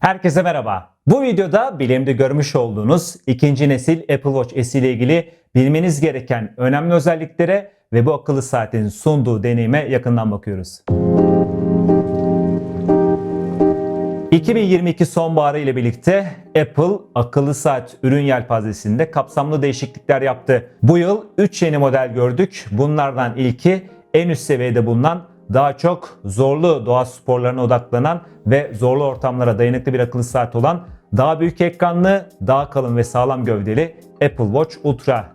Herkese merhaba. Bu videoda bilimde görmüş olduğunuz ikinci nesil Apple Watch SE ile ilgili bilmeniz gereken önemli özelliklere ve bu akıllı saatin sunduğu deneyime yakından bakıyoruz. 2022 sonbaharı ile birlikte Apple akıllı saat ürün yelpazesinde kapsamlı değişiklikler yaptı. Bu yıl 3 yeni model gördük. Bunlardan ilki en üst seviyede bulunan daha çok zorlu doğa sporlarına odaklanan ve zorlu ortamlara dayanıklı bir akıllı saat olan daha büyük ekranlı, daha kalın ve sağlam gövdeli Apple Watch Ultra.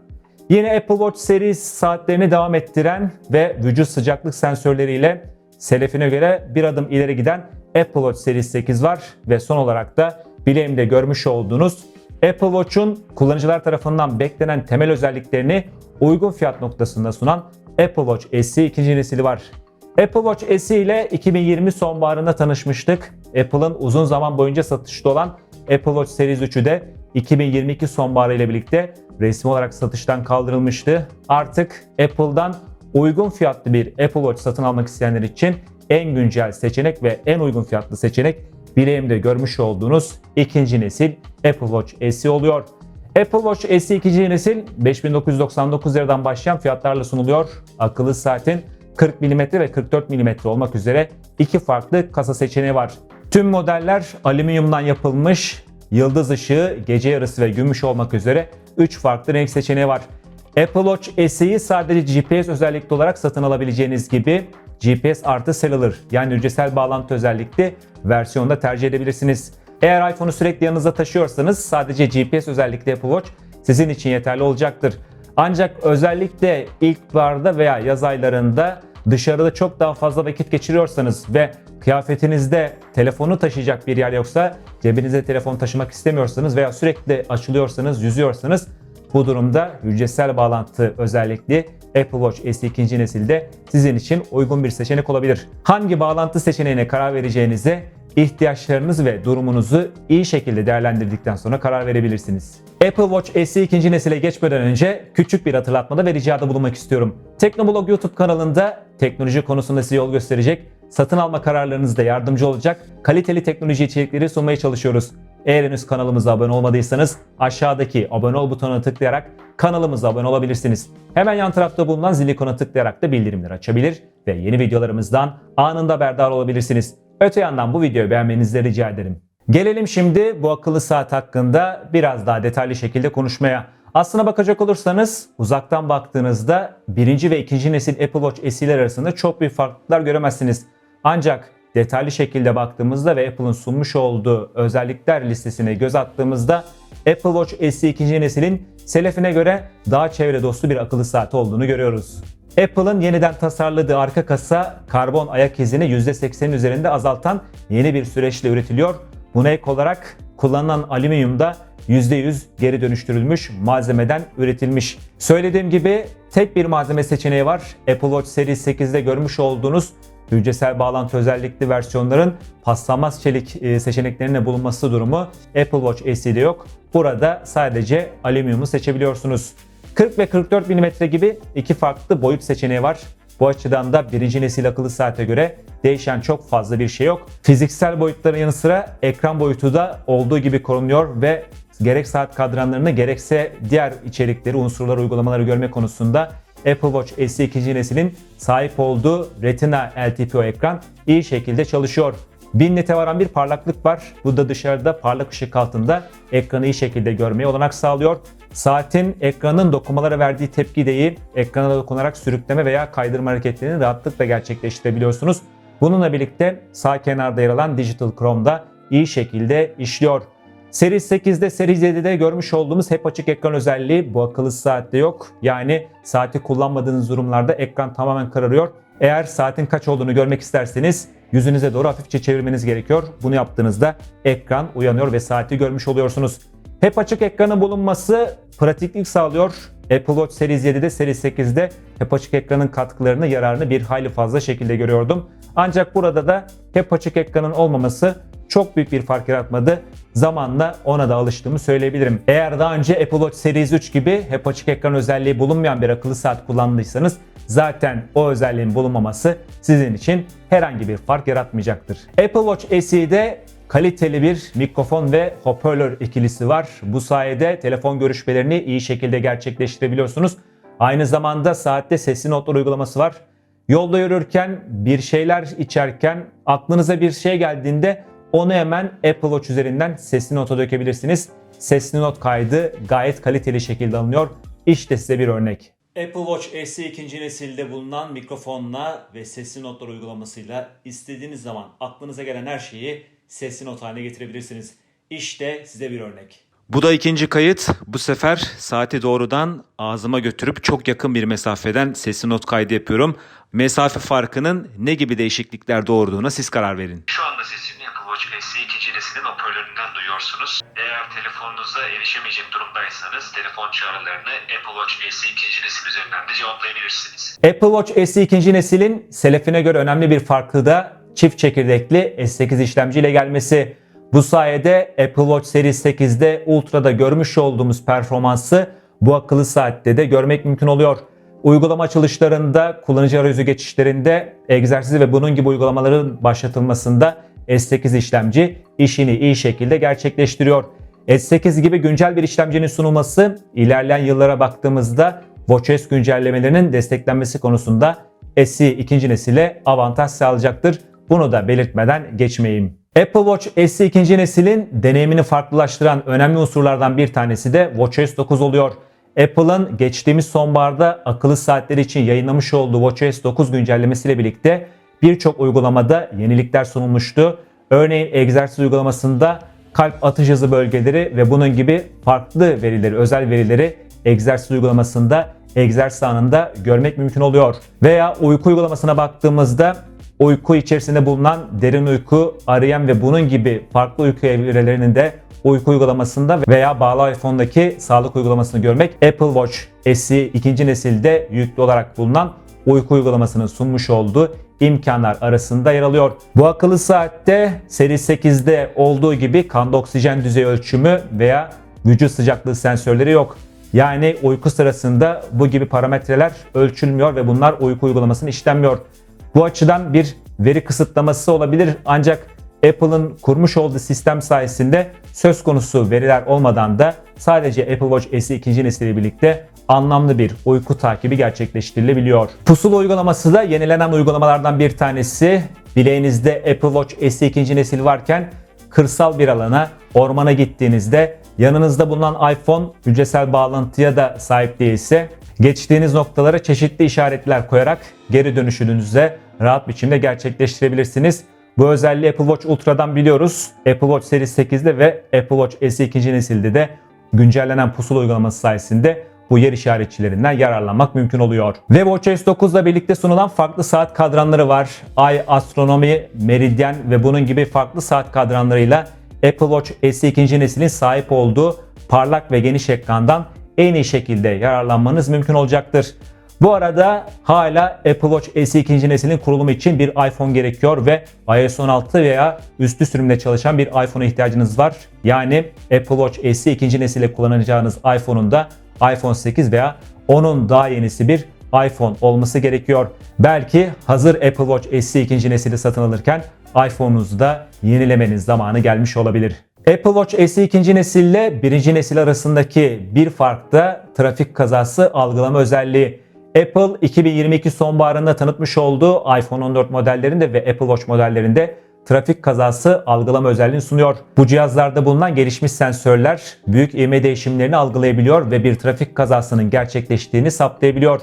Yine Apple Watch seri saatlerini devam ettiren ve vücut sıcaklık sensörleriyle selefine göre bir adım ileri giden Apple Watch Series 8 var ve son olarak da bileğimde görmüş olduğunuz Apple Watch'un kullanıcılar tarafından beklenen temel özelliklerini uygun fiyat noktasında sunan Apple Watch SE ikinci nesili var. Apple Watch SE ile 2020 sonbaharında tanışmıştık. Apple'ın uzun zaman boyunca satışta olan Apple Watch Series 3'ü de 2022 sonbaharı ile birlikte resmi olarak satıştan kaldırılmıştı. Artık Apple'dan uygun fiyatlı bir Apple Watch satın almak isteyenler için en güncel seçenek ve en uygun fiyatlı seçenek bileğimde görmüş olduğunuz ikinci nesil Apple Watch SE oluyor. Apple Watch SE ikinci nesil 5999 liradan başlayan fiyatlarla sunuluyor. Akıllı saatin 40 mm ve 44 mm olmak üzere iki farklı kasa seçeneği var. Tüm modeller alüminyumdan yapılmış, yıldız ışığı, gece yarısı ve gümüş olmak üzere 3 farklı renk seçeneği var. Apple Watch SE'yi sadece GPS özellikli olarak satın alabileceğiniz gibi GPS artı Cellular yani hücresel bağlantı özellikli versiyonda tercih edebilirsiniz. Eğer iPhone'u sürekli yanınızda taşıyorsanız sadece GPS özellikli Apple Watch sizin için yeterli olacaktır. Ancak özellikle ilkbaharda veya yaz aylarında dışarıda çok daha fazla vakit geçiriyorsanız ve kıyafetinizde telefonu taşıyacak bir yer yoksa cebinizde telefon taşımak istemiyorsanız veya sürekli açılıyorsanız, yüzüyorsanız bu durumda hücresel bağlantı özellikli Apple Watch SE 2. nesilde sizin için uygun bir seçenek olabilir. Hangi bağlantı seçeneğine karar vereceğinize ihtiyaçlarınız ve durumunuzu iyi şekilde değerlendirdikten sonra karar verebilirsiniz. Apple Watch SE 2. nesile geçmeden önce küçük bir hatırlatmada ve ricada bulunmak istiyorum. Teknoblog YouTube kanalında teknoloji konusunda size yol gösterecek, satın alma kararlarınızda yardımcı olacak kaliteli teknoloji içerikleri sunmaya çalışıyoruz. Eğer henüz kanalımıza abone olmadıysanız aşağıdaki abone ol butonuna tıklayarak kanalımıza abone olabilirsiniz. Hemen yan tarafta bulunan zil ikonuna tıklayarak da bildirimleri açabilir ve yeni videolarımızdan anında haberdar olabilirsiniz. Öte yandan bu videoyu beğenmenizi rica ederim. Gelelim şimdi bu akıllı saat hakkında biraz daha detaylı şekilde konuşmaya. Aslına bakacak olursanız uzaktan baktığınızda birinci ve ikinci nesil Apple Watch SE'ler arasında çok büyük farklılıklar göremezsiniz. Ancak detaylı şekilde baktığımızda ve Apple'ın sunmuş olduğu özellikler listesine göz attığımızda Apple Watch SE ikinci neslin selefine göre daha çevre dostu bir akıllı saat olduğunu görüyoruz. Apple'ın yeniden tasarladığı arka kasa karbon ayak izini %80'in üzerinde azaltan yeni bir süreçle üretiliyor. Buna ek olarak kullanılan alüminyum da %100 geri dönüştürülmüş malzemeden üretilmiş. Söylediğim gibi tek bir malzeme seçeneği var. Apple Watch Series 8'de görmüş olduğunuz hücresel bağlantı özellikli versiyonların paslanmaz çelik e, seçeneklerine bulunması durumu Apple Watch SE'de yok. Burada sadece alüminyumu seçebiliyorsunuz. 40 ve 44 mm gibi iki farklı boyut seçeneği var. Bu açıdan da birinci nesil akıllı saate göre değişen çok fazla bir şey yok. Fiziksel boyutların yanı sıra ekran boyutu da olduğu gibi korunuyor ve gerek saat kadranlarını gerekse diğer içerikleri, unsurları, uygulamaları görme konusunda Apple Watch SE 2. neslin sahip olduğu Retina LTPO ekran iyi şekilde çalışıyor. 1000 nite varan bir parlaklık var. Bu da dışarıda parlak ışık altında ekranı iyi şekilde görmeye olanak sağlıyor. Saatin ekranın dokunmalara verdiği tepki de iyi. Ekrana dokunarak sürükleme veya kaydırma hareketlerini rahatlıkla gerçekleştirebiliyorsunuz. Bununla birlikte sağ kenarda yer alan Digital Chrome'da da iyi şekilde işliyor. Series 8'de, Series 7'de görmüş olduğumuz hep açık ekran özelliği bu akıllı saatte yok. Yani saati kullanmadığınız durumlarda ekran tamamen kararıyor. Eğer saatin kaç olduğunu görmek isterseniz yüzünüze doğru hafifçe çevirmeniz gerekiyor. Bunu yaptığınızda ekran uyanıyor ve saati görmüş oluyorsunuz. Hep açık ekranın bulunması pratiklik sağlıyor. Apple Watch Series 7'de, Series 8'de hep açık ekranın katkılarını, yararını bir hayli fazla şekilde görüyordum. Ancak burada da hep açık ekranın olmaması çok büyük bir fark yaratmadı. Zamanla ona da alıştığımı söyleyebilirim. Eğer daha önce Apple Watch Series 3 gibi hep açık ekran özelliği bulunmayan bir akıllı saat kullandıysanız zaten o özelliğin bulunmaması sizin için herhangi bir fark yaratmayacaktır. Apple Watch SE'de kaliteli bir mikrofon ve hoparlör ikilisi var. Bu sayede telefon görüşmelerini iyi şekilde gerçekleştirebiliyorsunuz. Aynı zamanda saatte sesli notlar uygulaması var. Yolda yürürken, bir şeyler içerken aklınıza bir şey geldiğinde onu hemen Apple Watch üzerinden sesli nota dökebilirsiniz. Sesli not kaydı gayet kaliteli şekilde alınıyor. İşte size bir örnek. Apple Watch SE ikinci nesilde bulunan mikrofonla ve sesli notlar uygulamasıyla istediğiniz zaman aklınıza gelen her şeyi sesli not haline getirebilirsiniz. İşte size bir örnek. Bu da ikinci kayıt. Bu sefer saati doğrudan ağzıma götürüp çok yakın bir mesafeden sesli not kaydı yapıyorum. Mesafe farkının ne gibi değişiklikler doğurduğuna siz karar verin. Şu anda Watch SE ikinci neslin hoparlöründen duyuyorsunuz. Eğer telefonunuza erişemeyecek durumdaysanız telefon çağrılarını Apple Watch SE ikinci nesil üzerinden de cevaplayabilirsiniz. Apple Watch SE ikinci neslin selefine göre önemli bir farkı da çift çekirdekli S8 işlemciyle gelmesi. Bu sayede Apple Watch Series 8'de Ultra'da görmüş olduğumuz performansı bu akıllı saatte de görmek mümkün oluyor. Uygulama açılışlarında, kullanıcı arayüzü geçişlerinde, egzersiz ve bunun gibi uygulamaların başlatılmasında S8 işlemci işini iyi şekilde gerçekleştiriyor. S8 gibi güncel bir işlemcinin sunulması ilerleyen yıllara baktığımızda WatchOS güncellemelerinin desteklenmesi konusunda SE ikinci nesile avantaj sağlayacaktır. Bunu da belirtmeden geçmeyeyim. Apple Watch SE ikinci neslin deneyimini farklılaştıran önemli unsurlardan bir tanesi de WatchOS 9 oluyor. Apple'ın geçtiğimiz sonbaharda akıllı saatleri için yayınlamış olduğu WatchOS 9 güncellemesiyle birlikte birçok uygulamada yenilikler sunulmuştu. Örneğin egzersiz uygulamasında kalp atış hızı bölgeleri ve bunun gibi farklı verileri, özel verileri egzersiz uygulamasında egzersiz anında görmek mümkün oluyor. Veya uyku uygulamasına baktığımızda uyku içerisinde bulunan derin uyku, REM ve bunun gibi farklı uyku evrelerinin de uyku uygulamasında veya bağlı iPhone'daki sağlık uygulamasını görmek Apple Watch SE ikinci nesilde yüklü olarak bulunan uyku uygulamasının sunmuş olduğu imkanlar arasında yer alıyor. Bu akıllı saatte seri 8'de olduğu gibi kanda oksijen düzeyi ölçümü veya vücut sıcaklığı sensörleri yok. Yani uyku sırasında bu gibi parametreler ölçülmüyor ve bunlar uyku uygulamasını işlenmiyor. Bu açıdan bir veri kısıtlaması olabilir ancak Apple'ın kurmuş olduğu sistem sayesinde söz konusu veriler olmadan da sadece Apple Watch SE ikinci nesiliyle birlikte anlamlı bir uyku takibi gerçekleştirilebiliyor. Pusula uygulaması da yenilenen uygulamalardan bir tanesi. Bileğinizde Apple Watch SE ikinci nesil varken kırsal bir alana, ormana gittiğinizde yanınızda bulunan iPhone hücresel bağlantıya da sahip değilse geçtiğiniz noktalara çeşitli işaretler koyarak geri dönüşünüzü rahat biçimde gerçekleştirebilirsiniz. Bu özelliği Apple Watch Ultra'dan biliyoruz. Apple Watch Series 8'de ve Apple Watch SE 2. nesilde de güncellenen pusula uygulaması sayesinde bu yer işaretçilerinden yararlanmak mümkün oluyor. Ve WatchOS 9 ile birlikte sunulan farklı saat kadranları var. Ay, astronomi, meridyen ve bunun gibi farklı saat kadranlarıyla Apple Watch SE 2. neslin sahip olduğu parlak ve geniş ekrandan en iyi şekilde yararlanmanız mümkün olacaktır. Bu arada hala Apple Watch SE 2. neslin kurulumu için bir iPhone gerekiyor ve iOS 16 veya üstü sürümde çalışan bir iPhone'a ihtiyacınız var. Yani Apple Watch SE 2. nesilde kullanacağınız iPhone'un da iPhone 8 veya onun daha yenisi bir iPhone olması gerekiyor. Belki hazır Apple Watch SE 2. nesili satın alırken iPhone'unuzu da yenilemeniz zamanı gelmiş olabilir. Apple Watch SE 2. nesille 1. nesil arasındaki bir fark da trafik kazası algılama özelliği. Apple 2022 sonbaharında tanıtmış olduğu iPhone 14 modellerinde ve Apple Watch modellerinde trafik kazası algılama özelliğini sunuyor. Bu cihazlarda bulunan gelişmiş sensörler büyük ivme değişimlerini algılayabiliyor ve bir trafik kazasının gerçekleştiğini saptayabiliyor.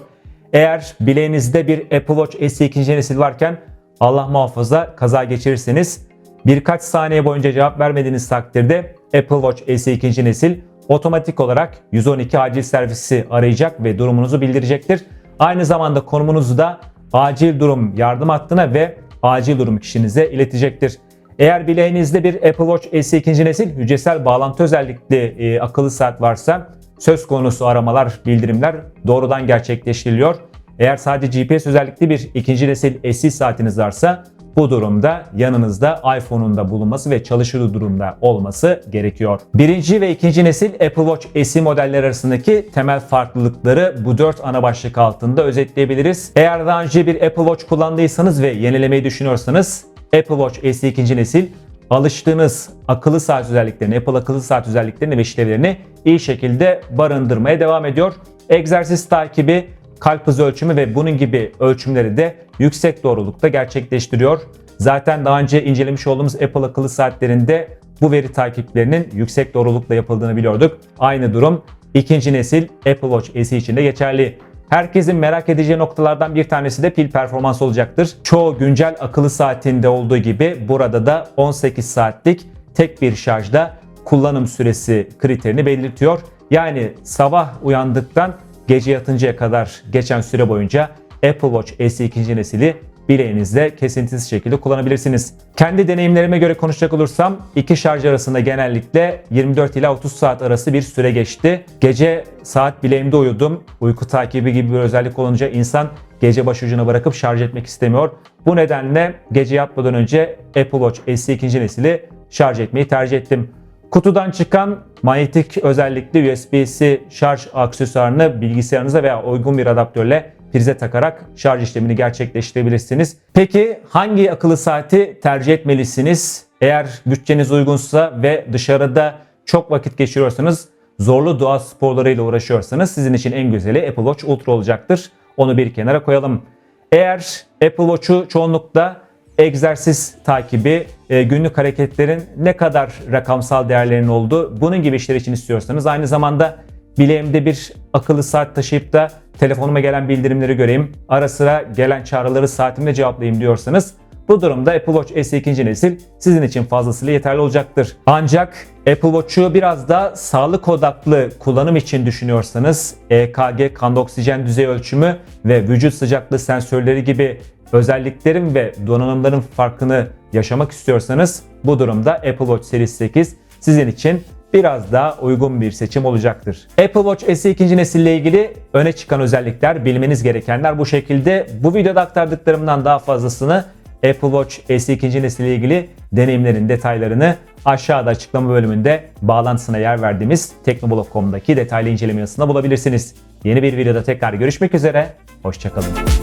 Eğer bileğinizde bir Apple Watch SE 2. nesil varken Allah muhafaza kaza geçirirseniz birkaç saniye boyunca cevap vermediğiniz takdirde Apple Watch SE 2. nesil otomatik olarak 112 acil servisi arayacak ve durumunuzu bildirecektir. Aynı zamanda konumunuzu da acil durum yardım hattına ve acil durum kişinize iletecektir. Eğer bileğinizde bir Apple Watch SE 2. nesil hücresel bağlantı özellikli e, akıllı saat varsa söz konusu aramalar, bildirimler doğrudan gerçekleştiriliyor. Eğer sadece GPS özellikli bir ikinci nesil SE saatiniz varsa bu durumda yanınızda iPhone'un da bulunması ve çalışır durumda olması gerekiyor. Birinci ve ikinci nesil Apple Watch SE modeller arasındaki temel farklılıkları bu dört ana başlık altında özetleyebiliriz. Eğer daha önce bir Apple Watch kullandıysanız ve yenilemeyi düşünüyorsanız Apple Watch SE ikinci nesil alıştığınız akıllı saat özelliklerini, Apple akıllı saat özelliklerini ve işlevlerini iyi şekilde barındırmaya devam ediyor. Egzersiz takibi, kalp hızı ölçümü ve bunun gibi ölçümleri de yüksek doğrulukta gerçekleştiriyor. Zaten daha önce incelemiş olduğumuz Apple akıllı saatlerinde bu veri takiplerinin yüksek doğrulukla yapıldığını biliyorduk. Aynı durum ikinci nesil Apple Watch SE için de geçerli. Herkesin merak edeceği noktalardan bir tanesi de pil performansı olacaktır. Çoğu güncel akıllı saatinde olduğu gibi burada da 18 saatlik tek bir şarjda kullanım süresi kriterini belirtiyor. Yani sabah uyandıktan gece yatıncaya kadar geçen süre boyunca Apple Watch SE ikinci nesili bileğinizde kesintisiz şekilde kullanabilirsiniz. Kendi deneyimlerime göre konuşacak olursam iki şarj arasında genellikle 24 ila 30 saat arası bir süre geçti. Gece saat bileğimde uyudum. Uyku takibi gibi bir özellik olunca insan gece başucuna bırakıp şarj etmek istemiyor. Bu nedenle gece yatmadan önce Apple Watch SE ikinci nesili şarj etmeyi tercih ettim. Kutudan çıkan manyetik özellikli USB-C şarj aksesuarını bilgisayarınıza veya uygun bir adaptörle prize takarak şarj işlemini gerçekleştirebilirsiniz. Peki hangi akıllı saati tercih etmelisiniz? Eğer bütçeniz uygunsa ve dışarıda çok vakit geçiriyorsanız, zorlu doğa sporlarıyla uğraşıyorsanız sizin için en güzeli Apple Watch Ultra olacaktır. Onu bir kenara koyalım. Eğer Apple Watch'u çoğunlukla egzersiz takibi, günlük hareketlerin ne kadar rakamsal değerlerinin olduğu bunun gibi işler için istiyorsanız aynı zamanda bileğimde bir akıllı saat taşıyıp da telefonuma gelen bildirimleri göreyim, ara sıra gelen çağrıları saatimle cevaplayayım diyorsanız bu durumda Apple Watch SE 2. nesil sizin için fazlasıyla yeterli olacaktır. Ancak Apple Watch'u biraz da sağlık odaklı kullanım için düşünüyorsanız EKG, kan oksijen düzey ölçümü ve vücut sıcaklığı sensörleri gibi özelliklerin ve donanımların farkını yaşamak istiyorsanız bu durumda Apple Watch Series 8 sizin için biraz daha uygun bir seçim olacaktır. Apple Watch SE 2. nesille ilgili öne çıkan özellikler, bilmeniz gerekenler bu şekilde. Bu videoda aktardıklarımdan daha fazlasını Apple Watch SE 2. nesil ile ilgili deneyimlerin detaylarını aşağıda açıklama bölümünde bağlantısına yer verdiğimiz teknoblog.com'daki detaylı inceleme yazısında bulabilirsiniz. Yeni bir videoda tekrar görüşmek üzere, hoşçakalın.